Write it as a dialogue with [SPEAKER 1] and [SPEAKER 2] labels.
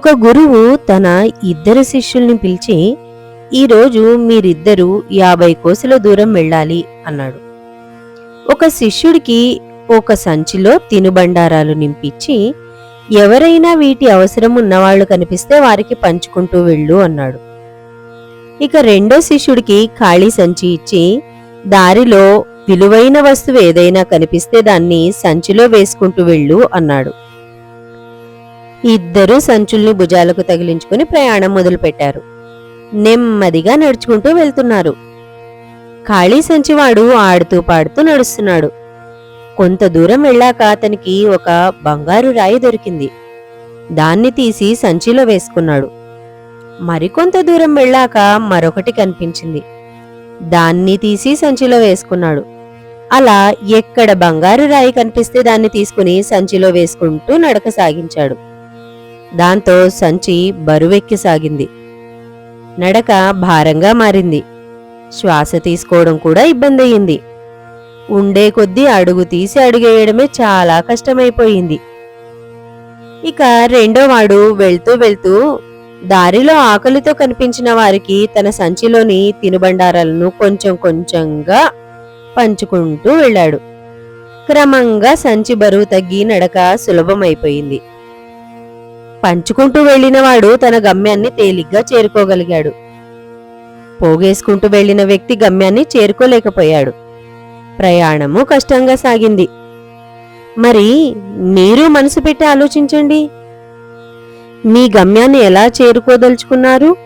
[SPEAKER 1] ఒక గురువు తన ఇద్దరు శిష్యుల్ని పిలిచి ఈరోజు మీరిద్దరూ యాభై కోసల దూరం వెళ్ళాలి అన్నాడు. ఒక శిష్యుడికి ఒక సంచిలో తినుబండారాలు నింపించి ఎవరైనా వీటి అవసరం ఉన్నవాళ్ళు కనిపిస్తే వారికి పంచుకుంటూ వెళ్ళు అన్నాడు. ఇక రెండో శిష్యుడికి ఖాళీ సంచి ఇచ్చి దారిలో విలువైన వస్తువు ఏదైనా కనిపిస్తే దాన్ని సంచిలో వేసుకుంటూ వెళ్ళు అన్నాడు. ఇద్దరూ సంచుల్ని భుజాలకు తగిలించుకుని ప్రయాణం మొదలుపెట్టారు. నెమ్మదిగా నడుచుకుంటూ వెళ్తున్నారు. ఖాళీ సంచివాడు ఆడుతూ పాడుతూ నడుస్తున్నాడు. కొంత దూరం వెళ్ళాక అతనికి ఒక బంగారు రాయి దొరికింది. దాన్ని తీసి సంచిలో వేసుకున్నాడు. మరికొంత దూరం వెళ్ళాక మరొకటి కనిపించింది. దాన్ని తీసి సంచిలో వేసుకున్నాడు. అలా ఎక్కడ బంగారు రాయి కనిపిస్తే దాన్ని తీసుకుని సంచిలో వేసుకుంటూ నడక సాగించాడు. దాంతో సంచి బరువెక్కిసాగింది. నడక భారంగా మారింది. శ్వాస తీసుకోవడం కూడా ఇబ్బంది అయింది ఉండే కొద్దీ అడుగు తీసి అడుగేయడమే చాలా కష్టమైపోయింది. ఇక రెండోవాడు వెళ్తూ వెళ్తూ దారిలో ఆకలితో కనిపించిన వారికి తన సంచిలోని తినుబండారాలను కొంచెం కొంచెంగా పంచుకుంటూ వెళ్ళాడు. క్రమంగా సంచి బరువు తగ్గి నడక సులభమైపోయింది. పంచుకుంటూ వెళ్ళినవాడు తన గమ్యాన్ని తేలిగ్గా చేరుకోగలిగాడు. పోగేసుకుంటూ వెళ్ళిన వ్యక్తి గమ్యాన్ని చేరుకోలేకపోయాడు. ప్రయాణము కష్టంగా సాగింది. మరి మీరు మనసు పెట్టి ఆలోచించండి. మీ గమ్యాన్ని ఎలా చేరుకోదలుచుకున్నారు?